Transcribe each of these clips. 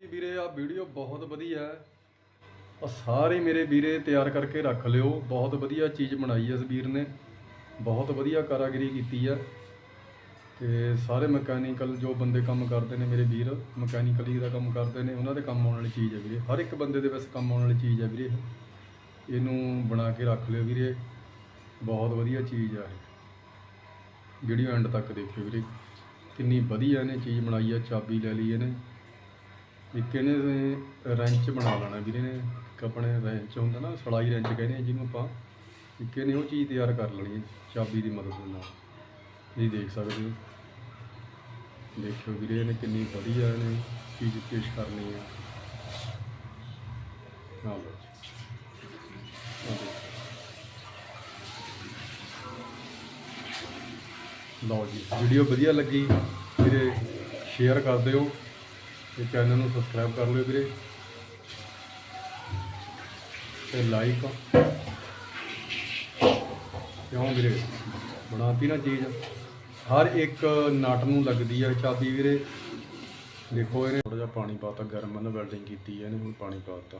ਵੀਰੇ ਆ ਵੀਡੀਓ ਬਹੁਤ ਵਧੀਆ ਆ ਸਾਰੇ ਮੇਰੇ ਵੀਰੇ ਤਿਆਰ ਕਰਕੇ ਰੱਖ ਲਿਓ। ਬਹੁਤ ਵਧੀਆ ਚੀਜ਼ ਬਣਾਈ ਇਸ ਵੀਰ ਨੇ। ਬਹੁਤ ਵਧੀਆ ਕਾਰਾਗਰੀ ਕੀਤੀ ਹੈ। ਤੇ ਸਾਰੇ ਮਕੈਨੀਕਲ ਜੋ ਬੰਦੇ ਕੰਮ ਕਰਦੇ ਨੇ ਮੇਰੇ ਵੀਰ, ਮਕੈਨੀਕਲੀ ਦਾ ਕੰਮ ਕਰਦੇ ਨੇ, ਉਹਨਾਂ ਦੇ ਕੰਮ ਆਉਣ ਵਾਲੀ ਚੀਜ਼ ਹੈ ਵੀਰੇ। ਹਰ ਇੱਕ ਬੰਦੇ ਦੇ ਵਿੱਚ ਕੰਮ ਆਉਣ ਵਾਲੀ ਚੀਜ਼ ਹੈ ਵੀਰੇ। ਇਹਨੂੰ ਬਣਾ ਕੇ ਰੱਖ ਲਿਓ ਵੀਰੇ। ਬਹੁਤ ਵਧੀਆ ਚੀਜ਼ ਆ ਇਹ ਵੀਡੀਓ ਐਂਡ ਤੱਕ ਦੇਖਿਓ ਵੀਰੇ। ਕਿੰਨੀ ਵਧੀਆ ਇਹਨੇ ਚੀਜ਼ ਬਣਾਈ ਹੈ। ਚਾਬੀ ਲੈ ਲਈ ਇਹਨੇ। ਇੱਕ ਇਹਨੇ ਰੈਂਚ ਬਣਾ ਲੈਣਾ ਵੀਰੇ ਨੇ ਇੱਕ ਆਪਣੇ ਰੈਂਚ ਹੁੰਦਾ ਨਾ, ਸਲਾਈ ਰੈਂਚ ਕਹਿੰਦੇ ਆ ਜਿਹਨੂੰ ਆਪਾਂ। ਇੱਕ ਇਹਨੇ ਉਹ ਚੀਜ਼ ਤਿਆਰ ਕਰ ਲੈਣੀ ਹੈ, ਚਾਬੀ ਦੀ ਮਦਦ ਦੇ ਨਾਲ। ਤੁਸੀਂ ਦੇਖ ਸਕਦੇ ਹੋ। ਦੇਖਿਓ ਵੀਰੇ ਇਹਨੇ ਕਿੰਨੀ ਵਧੀਆ ਇਹਨੇ ਚੀਜ਼ ਪੇਸ਼ ਕਰਨੀ ਹੈ। ਆ ਲਓ ਜੀ। ਲਓ ਜੀ ਵੀਡੀਓ ਵਧੀਆ ਲੱਗੀ। ਵੀਰੇ ਸ਼ੇਅਰ ਕਰ ਦਿਓ। ਤੇ ਚੈਨਲ ਨੂੰ ਸਬਸਕ੍ਰਾਈਬ ਕਰ ਲਿਓ ਵੀਰੇ। ਤੇ ਲਾਈਕ ਕਿਉਂ ਵੀਰੇ? ਬਣਾਤੀ ਨਾ ਚੀਜ਼। ਹਰ ਇੱਕ ਨਟ ਨੂੰ ਲੱਗਦੀ ਹੈ ਚਾਬੀ ਵੀਰੇ। ਦੇਖੋ ਇਹਨੇ ਥੋੜਾ ਜਿਹਾ ਪਾਣੀ ਪਾਤਾ ਗਰਮ ਨਾਲ ਵੈਲਡਿੰਗ ਕੀਤੀ ਹੈ ਇਹਨੇ ਹੁਣ ਪਾਣੀ ਪਾਤਾ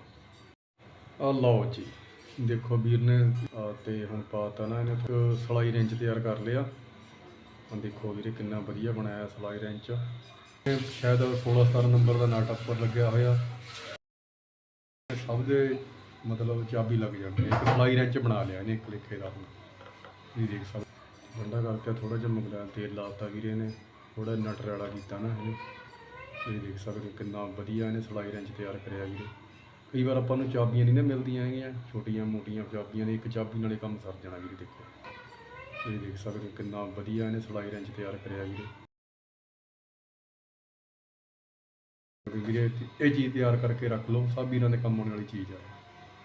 ਆ ਲਓ ਜੀ। ਦੇਖੋ ਵੀਰ ਨੇ ਆਹ ਤੇ ਹੁਣ ਪਾਤਾ ਨਾ ਇਹਨੇ ਇੱਕ ਸਲਾਈ ਰੇਂਜ ਤਿਆਰ ਕਰ ਲਿਆ। ਹੁਣ ਦੇਖੋ ਵੀਰੇ ਕਿੰਨਾ ਵਧੀਆ ਬਣਾਇਆ ਸਲਾਈ ਰੈਂਚ ਸ਼ਾਇਦ 16 17 ਨੰਬਰ ਦਾ ਨਟ ਉੱਪਰ ਲੱਗਿਆ ਹੋਇਆ। ਸਭ ਦੇ ਮਤਲਬ ਚਾਬੀ ਲੱਗ ਜਾਂਦੀ ਹੈ। ਇੱਕ ਸਲਾਈ ਰੇਂਜ ਬਣਾ ਲਿਆ ਇਹਨੇ ਇੱਕ ਲਿਖੇ ਦਾ ਹੁਣ। ਇਹ ਦੇਖ ਸਕਦੇ। ਠੰਡਾ ਕਰਕੇ ਥੋੜਾ ਜਿਹਾ ਮੁਗਲਾ ਤੇਲ ਲਾਤਾ ਵੀਰੇ ਨੇ। ਥੋੜਾ ਨਟ ਰੈਲਾ ਕੀਤਾ ਨਾ ਇਹਨੇ। ਤੁਸੀਂ ਦੇਖ ਸਕਦੇ ਹੋ ਕਿੰਨਾ ਵਧੀਆ ਇਹਨੇ ਸਲਾਈ ਰੈਂਚ ਤਿਆਰ ਕਰਿਆ ਵੀਰੇ। ਕਈ ਵਾਰ ਆਪਾਂ ਨੂੰ ਚਾਬੀਆਂ ਨਹੀਂ ਨਾ ਮਿਲਦੀਆਂ ਹੈਗੀਆਂ। ਛੋਟੀਆਂ ਮੋਟੀਆਂ ਚਾਬੀਆਂ ਨੇ, ਇੱਕ ਚਾਬੀ ਨਾਲੇ ਕੰਮ ਸਰ ਜਾਣਾ ਵੀਰੇ ਦੇਖੋ। ਤੁਸੀਂ ਦੇਖ ਸਕਦੇ ਹੋ ਕਿੰਨਾ ਵਧੀਆ ਇਹਨੇ ਸਲਾਈ ਰੈਂਚ ਤਿਆਰ ਕਰਿਆ ਵੀਰੇ। ਵੀਰੇ, ਇਹ ਚੀਜ਼ ਤਿਆਰ ਕਰਕੇ ਰੱਖ ਲਓ, ਸਭ ਵੀਰਾਂ ਦੇ ਕੰਮ ਆਉਣ ਵਾਲੀ ਚੀਜ਼ ਆ।